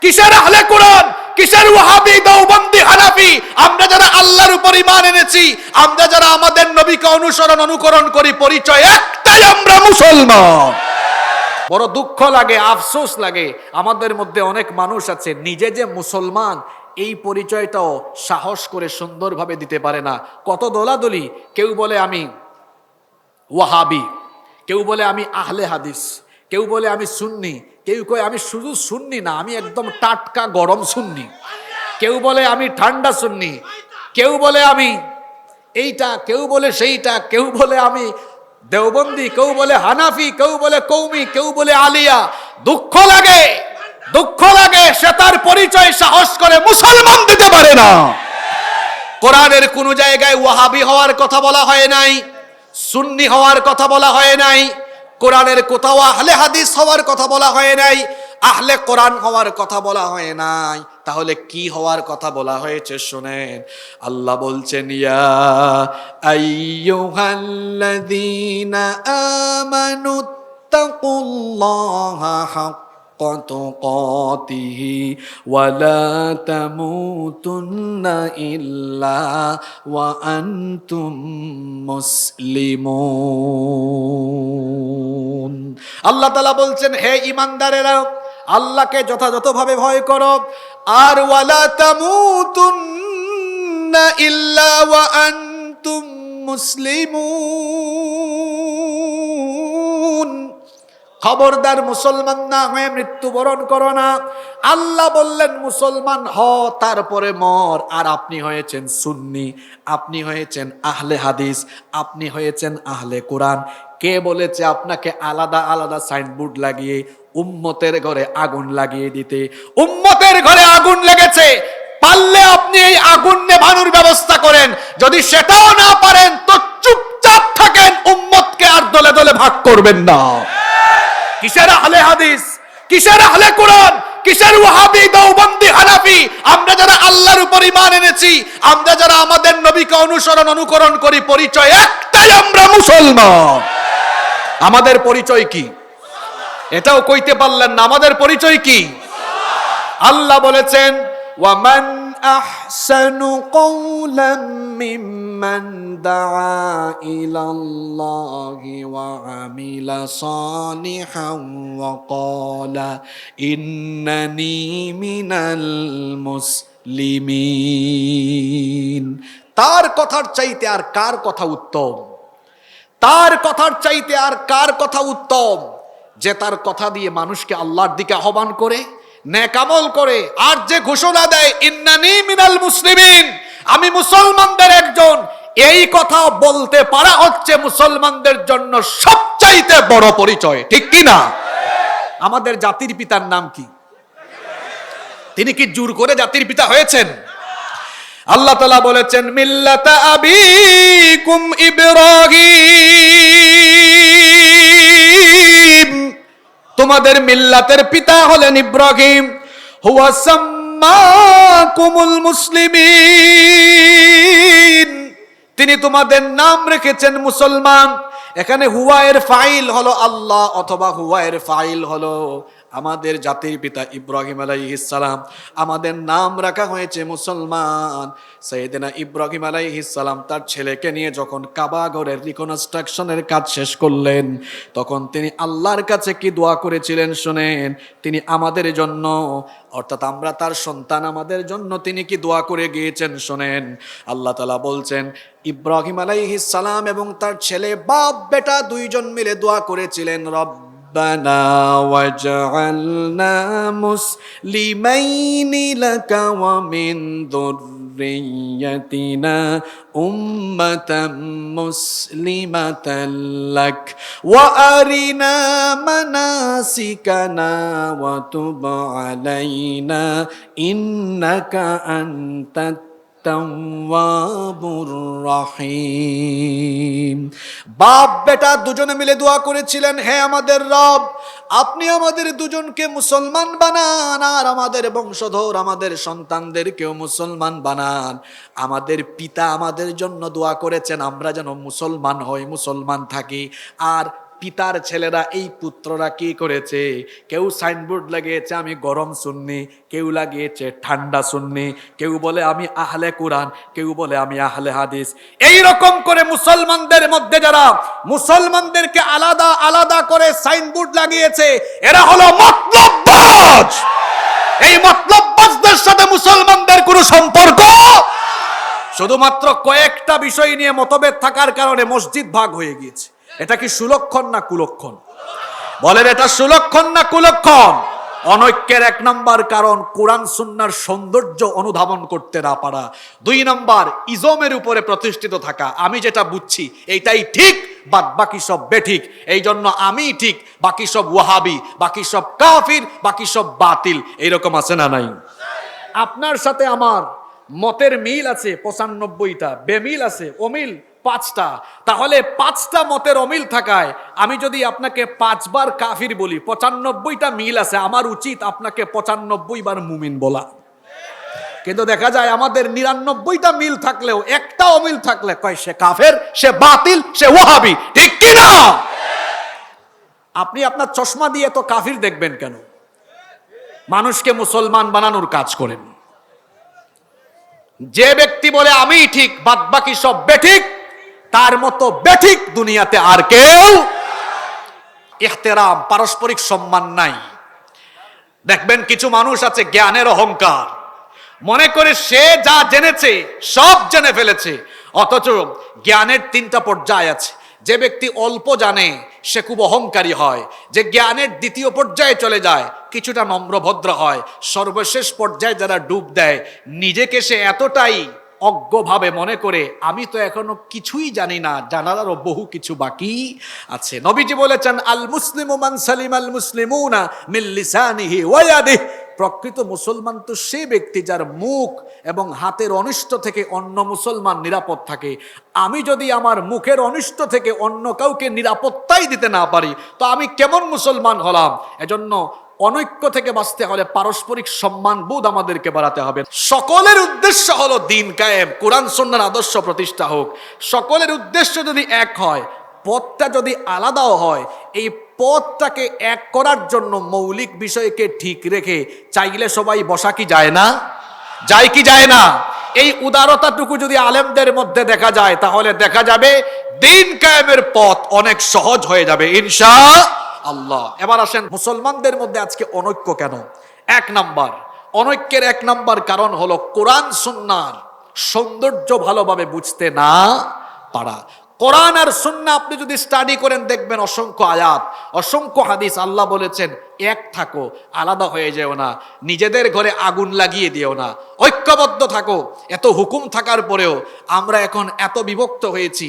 কিসের আহলে কোরআন? কিসের ওয়াহাবি, দেওবন্দি, হানাফি? আমরা যারা আল্লাহর উপর ঈমান এনেছি, আমরা যারা আমাদের নবীকে অনুসরণ, অনুকরণ করি, পরিচয় একটাই আমরা মুসলমান। বড় দুঃখ লাগে, আফসোস লাগে। আমাদের মধ্যে অনেক মানুষ আছে, নিজে যে মুসলমান, এই পরিচয়টাও সাহস করে সুন্দরভাবে দিতে পারে না। কত দোলাদলি? কেউ বলে আমি ওয়াহাবি, কেউ বলে আমি আহলে হাদিস। কেউ বলে আমি সুন্নি, কেউ কয় আমি শুধু শুননি না, আমি একদম টাটকা গরম শুননি কেউ বলে আমি ঠান্ডা শুননি কেউ বলে আমি এইটা, কেউ বলে সেইটা, কেউ বলে আমি দেওবন্দি, কেউ বলে হানাফি, কেউ বলে কৌমি, কেউ বলে আলিয়া। দুঃখ লাগে দুঃখ লাগে সে তার পরিচয় সাহস করে মুসলমান দিতে পারে না। কোরআনের কোন জায়গায় ওয়াহাবি হওয়ার কথা বলা হয় নাই, সুন্নি হওয়ার কথা বলা হয় নাই। কোরআনের কোথাও আহলে হাদিস হওয়ার কথা বলা হয় নাই, আহলে কোরআন হওয়ার কথা বলা হয় নাই। তাহলে কি হওয়ার কথা বলা হয়েছে শুনেন। আল্লাহ বলছেন, ইয়া আইয়ুহাল্লাযীনা আমানু, তাকুল্লাহা হাক্কা تقاته ولا تموتن إلا وأنتم মুসলিমুন আল্লাহ তালা বলছেন হে ইমানদারেরা আল্লাহকে যথাযথভাবে ভয় করো আর ওয়ালা তামুতুন্না ইল্লা ওয়া আনতুম মুসলিমুন খবরদার মুসলমান না হয়ে মৃত্যুবরণ করো না। আল্লাহ বললেন, মুসলমান হ, তারপরে মর। আর আপনি হয়েছেন সুন্নি, আপনি হয়েছেন আহলে হাদিস, আপনি হয়েছেন আহলে কোরআন। কে বলেছে আপনাকে আলাদা আলাদা সাইনবোর্ড লাগিয়ে, উম্মতের ঘরে আগুন লাগিয়ে দিতে? উম্মতের ঘরে আগুন লেগেছে, পারলে আপনি এই আগুন নেভানোর ব্যবস্থা করেন। যদি সেটাও না পারেন, তো চুপচাপ থাকেন, উম্মতকে আর দলে দলে ভাগ করবেন না। কিসের আহলে হাদিস? কিসের আহলে কোরআন? কিসের ওয়াহাবি, দেওবন্দি, হানাফি? আমরা যারা আল্লাহর উপর ঈমান এনেছি, আমরা যারা আমাদের নবীকে অনুসরণ, অনুকরণ করি, পরিচয় একটাই আমরা মুসলমান। আমাদের পরিচয় কি? এটাও কইতে পারলেন না, আমাদের পরিচয় কি? আল্লাহ বলেছেন ওয়ামান কওলাম মিম্মান দাআ ইলাল্লাহি ওয়া আমিলা সালিহান ওয়া ক্বালা ইন্নানি মিনাল মুসলিমিন তার কথার চাইতে আর কার কথা উত্তম? তার কথার চাইতে আর কার কথা উত্তম? যে তার কথা দিয়ে মানুষকে আল্লাহর দিকে আহ্বান করে নেকামল করে, আর যে ঘোষণা দেয়, ইন্নানি মিনাল মুসলিমিন আমি মুসলমানদের একজন। এই কথা বলতে পারা হচ্ছে মুসলমানদের জন্য সবচাইতে বড় পরিচয়, ঠিক কি না? আমাদের জাতির পিতার নাম কি? তিনি কি জোর করে জাতির পিতা হয়েছেন? আল্লাহ তালা বলেছেন, মিল্লাতা আবিকুম ইব্রাহিম তোমাদের মিল্লাতের পিতা হলেন ইব্রাহিম। তিনি তোমাদের নাম রেখেছেন মুসলমান। এখানে হুয়া এর ফাইল হলো আল্লাহ অথবা হুয়া এর ফাইল হলো আমাদের জাতির পিতা ইব্রাহিম আলাইহিসালাম আমাদের নাম রাখা হয়েছে মুসলমান। সৈয়দিনা ইব্রাহিম আলাইহিসালাম তার ছেলেকে নিয়ে যখন কাবাগরের রিকনস্ট্রাকশনের কাজ শেষ করলেন, তখন তিনি আল্লাহর কাছে কি দোয়া করেছিলেন শোনেন? তিনি আমাদের জন্য, অর্থাৎ আমরা তার সন্তান আমাদের জন্য তিনি কি দোয়া করে গিয়েছেন শোনেন? আল্লাহ তালা বলছেন, ইব্রাহিম আলাইহিস সালাম এবং তার ছেলে বাপ বেটা দুইজন মিলে দোয়া করেছিলেন রব ربنا واجعلنا مسلمين لك ومن ذريتنا أمة مسلمة لك. وأرنا مناسكنا وتب علينا إنك أنت বাপ, বেটা দুজনে মিলে দোয়া করেছিলেন, হে আমাদের রব, আপনি আমাদের দুজনকে মুসলমান বানান, আর আমাদের বংশধর, আমাদের সন্তানদেরকেও মুসলমান বানান। আমাদের পিতা আমাদের জন্য দোয়া করেছেন, আমরা যেন মুসলমান হই, মুসলমান থাকি। আর পিতার ছেলেরা এই পুত্ররা কি করেছে? কেউ সাইনবোর্ড লাগিয়েছে, আমি গরম শুননি কেউ লাগিয়েছে, ঠান্ডা শুননি কেউ বলে, আমি আহলে কোরআন। কেউ বলে, আমি আহলে হাদিস। এই রকম করে মুসলমানদের মধ্যে যারা মুসলমানদেরকে আলাদা আলাদা করে সাইনবোর্ড লাগিয়েছে, এরা হলো মতলববাজ। এই মতলববাজদের সাথে মুসলমানদের কোনো সম্পর্ক? শুধুমাত্র কয়েকটা বিষয় নিয়ে মতভেদ থাকার কারণে মসজিদ ভাগ হয়ে গিয়েছে। এটা কি সুলক্ষণ না কুলক্ষণ? বলেন, এটা সুলক্ষণ না কুলক্ষণ? অনৈক্যের এক নম্বর কারণ, কোরআন সুন্নার সৌন্দর্য অনুধাবন করতে না পারা। দুই নম্বর, ইজমের উপরে প্রতিষ্ঠিত থাকা। আমি যেটা বুঝছি, এইটাই ঠিক, বাদ বাকি সব বেঠিক। এই জন্য আমি ঠিক, বাকি সব ওয়াহাবি, বাকি সব কাফির, বাকি সব বাতিল। এইরকম আছে না নাই? আপনার সাথে আমার মতের মিল আছে, পঁচানব্বইটা। বেমিল আছে, অমিল পাঁচটা। তাহলে পাঁচটা মতের অমিল থাকায় আমি যদি আপনাকে পাঁচবার কাফির বলি, পঁচানব্বইটা মিল আছে, আমার উচিত আপনাকে পঁচানব্বই বার মুমিন বলা। কিন্তু দেখা যায় আমাদের নিরানব্বইটা মিল থাকলেও একটা অমিল থাকলে কয়, সে কাফের, সে বাতিল, সে ওহাবি ঠিক কিনা? আপনি আপনার চশমা দিয়ে তো কাফির দেখবেন কেন? মানুষকে মুসলমান বানানোর কাজ করেন। যে ব্যক্তি বলে আমি ঠিক বাদ বাকি সব বেঠিক তার মতো বেঠিক দুনিয়াতে আর কেউ ইহতেরাম, পারস্পরিক সম্মান নাই। দেখবেন কিছু মানুষ আছে জ্ঞানের অহংকার। মনে করে সে যা জেনেছে, সব জেনে ফেলেছে। অথচ জ্ঞানের তিনটা পর্যায় আছে। যে ব্যক্তি অল্প জানে, সে খুব অহংকারী হয়। যে জ্ঞানের দ্বিতীয় পর্যায়ে চলে যায়, কিছুটা নম্রভদ্র হয়। সর্বশেষ পর্যায়ে যারা ডুব দেয়, নিজেকে সে এতটাই অজ্ঞভাবে মনে করে, আমি তো এখনও কিছুই জানি না, জানার আরও বহু কিছু বাকি আছে। নবীজি বলেছেন, আল মুসলিম মান সালিম আল মুসলিমুনা মিল লিসানিহি ওয়া ইয়াদিহি। প্রকৃত মুসলমান তো সে ব্যক্তি যার মুখ এবং হাতের অনিষ্ট থেকে অন্য মুসলমান নিরাপদ থাকে। আমি যদি আমার মুখের অনিষ্ট থেকে অন্য কাউকে নিরাপত্তাই দিতে না পারি, তো আমি কেমন মুসলমান হলাম? এজন্য অনৈক্য থেকে বাঁচতে হলে পারস্পরিক সম্মান বোধ আমাদেরকে বাড়াতে হবে। সকলের উদ্দেশ্য হলো দিন কায়েম, কোরআন সন্ন্যার আদর্শ প্রতিষ্ঠা হোক। সকলের উদ্দেশ্য যদি এক হয়, পথটা যদি আলাদাও হয়, এই পথটাকে এক করার জন্য মৌলিক বিষয়কে ঠিক রেখে চাইলে সবাই বসা কি যায় না? যায় কি যায় না? এই উদারতাটুকু যদি আলেমদের মধ্যে দেখা যায়, তাহলে দেখা যাবে দিন কায়েমের পথ অনেক সহজ হয়ে যাবে, ইনশা আল্লাহ। এবার আসেন, মুসলমানদের মধ্যে আজকে অনৈক্য কেন? এক নাম্বার, অনৈক্যের এক নাম্বার কারণ হলো কোরআন সুন্নার সৌন্দর্য ভালোভাবে বুঝতে না পারা। কোরআন আর সুন্না আপনি যদি স্টাডি করেন, দেখবেন অসংখ্য আয়াত, অসংখ্য হাদিস আল্লাহ বলেছেন, এক থাকো, আলাদা হয়ে যেও না, নিজেদের ঘরে আগুন লাগিয়ে দিও না, ঐক্যবদ্ধ থাকো। এত হুকুম থাকার পরেও আমরা এখন এত বিভক্ত হয়েছি